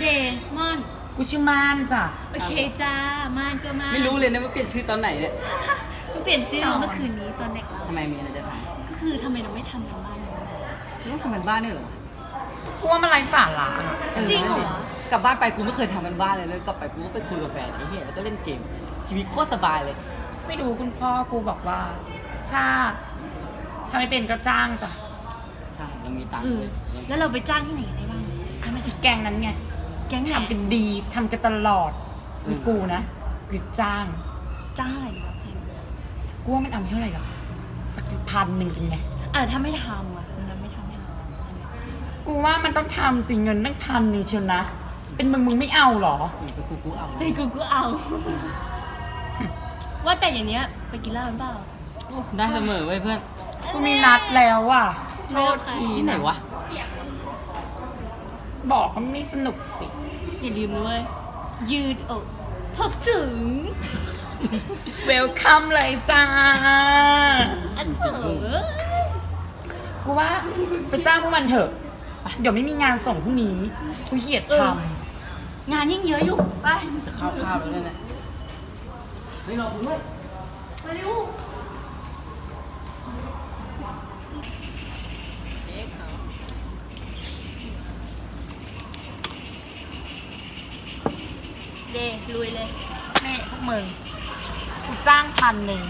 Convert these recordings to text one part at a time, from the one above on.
เดมอน กูชื่อม่านจ้ะโอเคจ้า ม่านก็ม่านไม่รู้เลยนะว่าเปลี่ยนชื่อตอนไหนเนี่ยก็เปลี่ยนชื่อเมื่อคืนนี้ตอนเด็กเราทำไมมีอะไรจะถามก็คือทำไมเราไม่ทำกันบ้านกันต้องทำกันบ้านเนี่ยเหรอกูว่ามันไร้สาระอะจริงเหรอกลับบ้านไปกูไม่เคยทำกันบ้านเลยเลยกลับไปกูก็ไปคุยกับแฟนไอ้เหี้ยแล้วก็เล่นเกม ชีวิตโคตรสบายเลย ไม่ดูคุณพ่อกูบอกว่า ถ้าถ้าไม่เป็นก็จ้างจ้ะใช่เรามีตังค์เออเลยแล้วเราไปจ้างที่ไหนกันได้บ้างให้มันอีกแกงนั้นไงแก๊งไหนทำกันดีทำกันตลอดมีกูนะกูจ้าง จ้างอะไรดีวะแพงกูว่ามันเอาไม่เท่าไหร่หรอกสักพันหนึ่งเป็นไงเออถ้าไม่ทำอะมันไม่ทำให้เรากูว่ามันต้องทำสิเงินตั้งพันหนึ่งเชียวนะ เป็นมึงมึงไม่เอาเหรอ อืมแต่กูกูเอาเฮ้ยกูก็เอา ว่าแต่อย่างเนี้ยไปกินเหล้ากันเปล่า ได้เสมอเว้ยเพื่อนกูมีนัดแล้วอะโทษทีที่ไหนวะ บอกว่าไม่สนุกสิ อย่าลืมด้วยยืดอกพบถึงเวลคัมเลยจ้า อันเถอะกูว่าไปจ้างพวกมันเถอะ เดี๋ยวไม่มีงานส่งพรุ่งนี้กูเหยียดทงานยิ่งเยอะอยู่ ไปจะเข้าข้าวแล้วเนี่ยเฮ้ยรอกูด้วยมาเร็ว เดลุยเลยำนี่พวกมึง กูจ้างพันหนึ่ง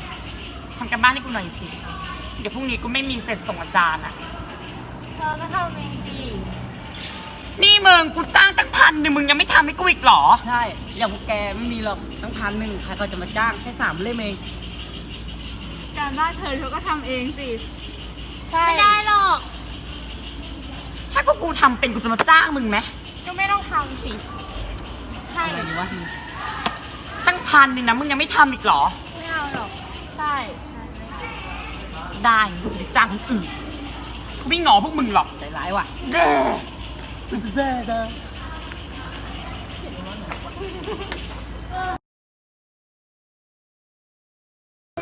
ทำกันบ้านให้กูหน่อยสิ เดี๋ยวพรุ่งนี้กูไม่มีเสร็จส่งอาจารย์อะเธอก็ทำเองสิ นี่มึง กูจ้างตั้งพันหนึ่งมึงยังไม่ทำให้กูอีกเหรอ ใช่ อย่างพวกแกไม่มีหรอกตั้งพันหนึ่งใครเขาจะมาจ้างแค่สามเล่มเอง การบ้านเธอเธอก็ทำเองสิไม่ได้หรอก ถ้าพวกกูทำเป็นกูจะมาจ้างมึงไหมก็ไม่ต้องทำสิ อะไรดีวะตั้งพันหนึ่งนะมึงยังไม่ทำอีกเหรอ ไม่เอาหรอก ใช่ ได้กูจะไปจ้างคนอื่นกูไม่งอพวกมึงหรอกใจร้ายว่ะเด้เด้อเด้อ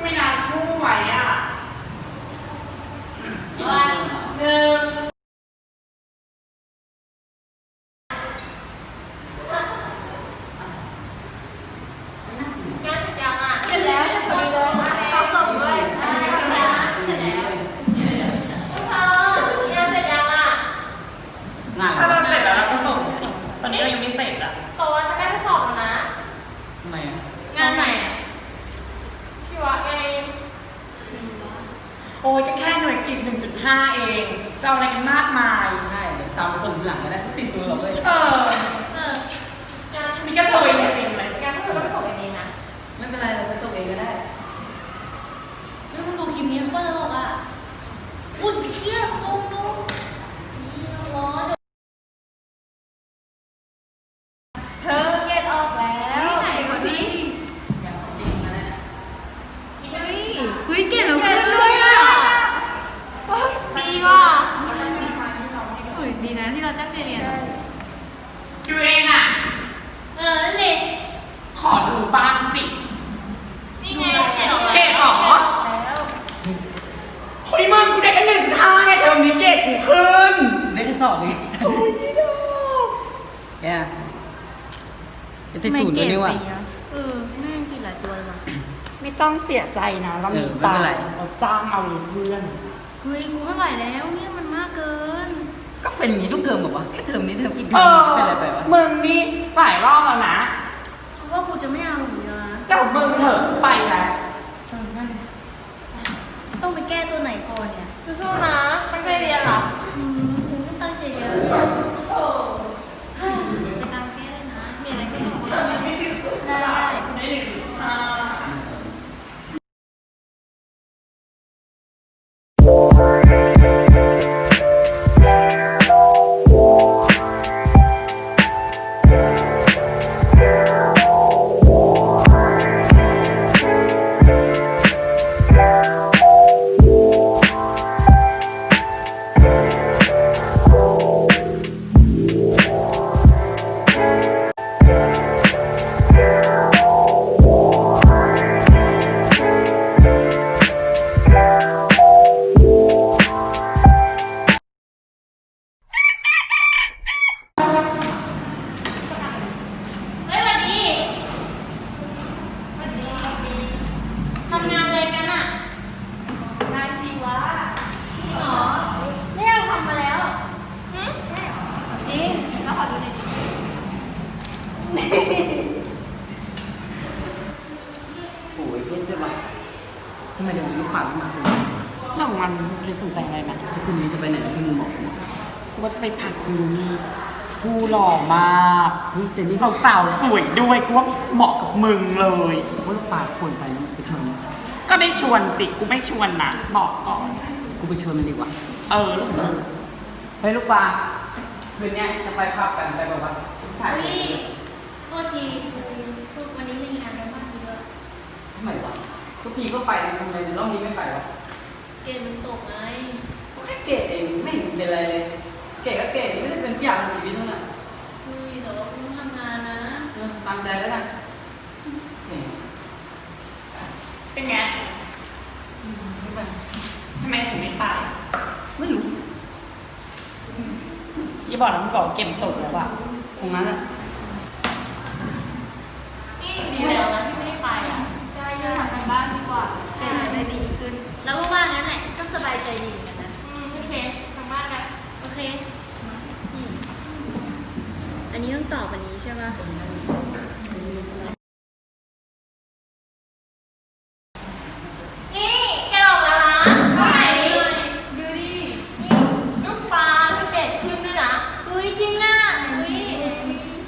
ไม่นานคู่ไหวอะวันหนึ่ง งาน ถ้าเราเสร็จแล้วเราก็ส่งสิ ตอนนี้เรายังไม่เสร็จอะ บอกว่าจะได้ไปสอบแล้วนะ ทำไมอะ งานไหนอะ ชีวะเอง โอ้ยก็ แค่หน่วยกิจ1.5 เอง จะเอาอะไรกันมากมาย ใช่เดี๋ยวตามไปส่งทีหลังก็ได้ติดสูงหรอกเลยเออ เออนี่ก็เลยจริงๆเลยงานพวกเธอก็ไปส่งเองเองนะ ไม่เป็นไรเราไปส่งเองก็ได้แล้วคุณดูคลิปนี้โคตรตลกอะอุ่นเชี่ยโคงนุ่มนี่ร้อน เธอเย็นออกแล้ว ที่ไหนมาสิ อย่างจริงนะเนี่ย เฮ้ยเก่งเหลือเกินเลยอะ ดีว่ะ เฮ้ยดีนะที่เราตั้งใจเรียน ดูเองอะ เออนั่นเอง ขอดูบ้างสิ นี่ไงเย็นออกแล้ว เกรดเหรอ แล้ว เฮ้ยมึงกูได้กันหนึ่งจุดห้าไงเทอมนี้เกรดกูขึ้นได้แค่สอบเองแกจะติดศูนย์ด้วยนี่ว่ะเออแม่งติดหลายตัวเลยว่ะไม่ต้องเสียใจนะเรามีเออไม่ตังเป็นค์ไรเราจ้างเอาเลยเพื่อนเฮ้ยกูไม่ไหวแล้วเนี่ยมันมากเกิน ก็เป็นอย่างนี้ทุกเทอมแบบว่าแค่เทอมนี้เทอมอีกเทเออมอเป็นอะไรไปวะมึงนี่หลายรอบแล้วนะฉันว่ากูจะไม่เอาหนูแล้วนะแล้วมึงเถอะไปแล้ว ต้องไปแก้ตัวไหนก่อนเนี่ยสู้ๆนะตั้งใจเรียนเหรออืมกูไม่ตั้งใจเรียน โอ้ยเพื่อนจะมาทำไมเดี๋ยวนี้ลูกปากมาคุณเรื่องของมันจะไปสนใจอะไรมันคืนนี้จะไปไหนที่มึงบอกนะกูว่าจะไปผักคุณลูนี่ผู้หล่อมากเฮ้ยแต่นี่สาวๆสวยด้วยกูว่าเหมาะกับมึงเลยว่าลูกปากควรไปนะไปชวนก็ไม่ชวนสิกูไม่ชวนนะบอกก่อน กูไปชวนมันดีกว่าเออลูกมึง เฮ้ยลูกปลาคืนเนี้ยจะไปพับกันไปแบบว่าใช่เฮ้ยโท ษทีคือวันนี้มีงานกันบ้างเยอะทำไมวะทุกทีก็ไปทำไมรอบนี้ไม่ไปวะเกมมันตกไงก็แค่เกรดเองไม่เห็นเป็นอะไรเลยเกรดก็เกรดไม่ได้เป็นทุกอย่างในชีวิตเท่านั้นเฮ้ยแต่ว่าคุณต้องทำงานนะ เออตามใจแล้วกันเนี่ยเป็นไงไม่ไปทำไมถึงไม่ไปไม่รู้ยี่บอกนะมึงบอกว่าเกมตกแล้วอะตรงนั้นอะ นี่ดีแล้วนะที่ไม่ได้ไปอะ ใช่เธอทำกันบ้านดีกว่าแต่จะได้ดีขึ้น แล้วก็ว่างั้นแหละ ก็สบายใจดีเหมือนกันนะ อืมโอเคทำบ้านกัน โอเคนี่อันนี้ต้องตอบวันนี้ใช่ป่ะ นี่แกออกแล้วนะไปไหนเลย ดูดิ นี่ลูกปลาที่เด็ดขึ้นด้วยนะเฮ้ยจริงนะเฮ้ย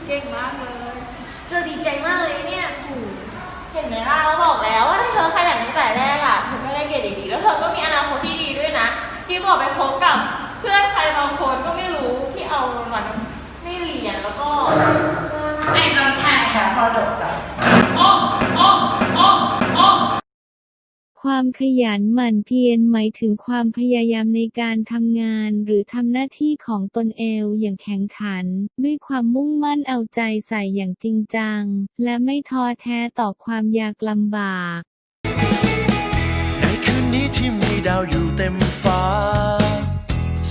เก่งมากเลย เธอดีใจมากเลยเนี่ยเห็นไหมล่ะเราบอกแล้วว่าถ้าเธอขยันตั้งแต่แรกอะเธอไม่ได้เกรดดีๆแล้วเธอก็มีอนาคตที่ดีด้วยนะ ที่บอกไปคบกับเพื่อนใครบางคนก็ไม่รู้ที่เอามันไม่เรียนแล้วก็ ไอ้จนแค่แค่พ อดกใจความขยันหมั่นเพียรหมายถึงความพยายามในการทำงานหรือทำหน้าที่ของตนเองอย่างแข็งขัน ด้วยความมุ่งมั่นเอาใจใส่อย่างจริงจัง และไม่ท้อแท้ต่อความยากลำบาก ในคืนนี้ที่มีดาวอยู่เต็มฟ้า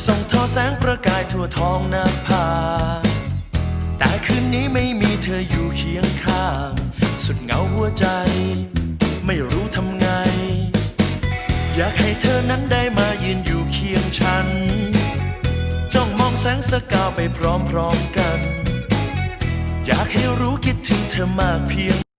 ส่องทอแสงประกายทั่วท้องนาภา แต่คืนนี้ไม่มีเธออยู่เคียงข้าง สุดเหงาหัวใจ ไม่รู้ทำไง อยากให้เธอนั้นได้มายืนอยู่เคียงฉัน จ้องมองแสงสกาวไปพร้อมๆกัน อยากให้รู้คิดถึงเธอมากเพียง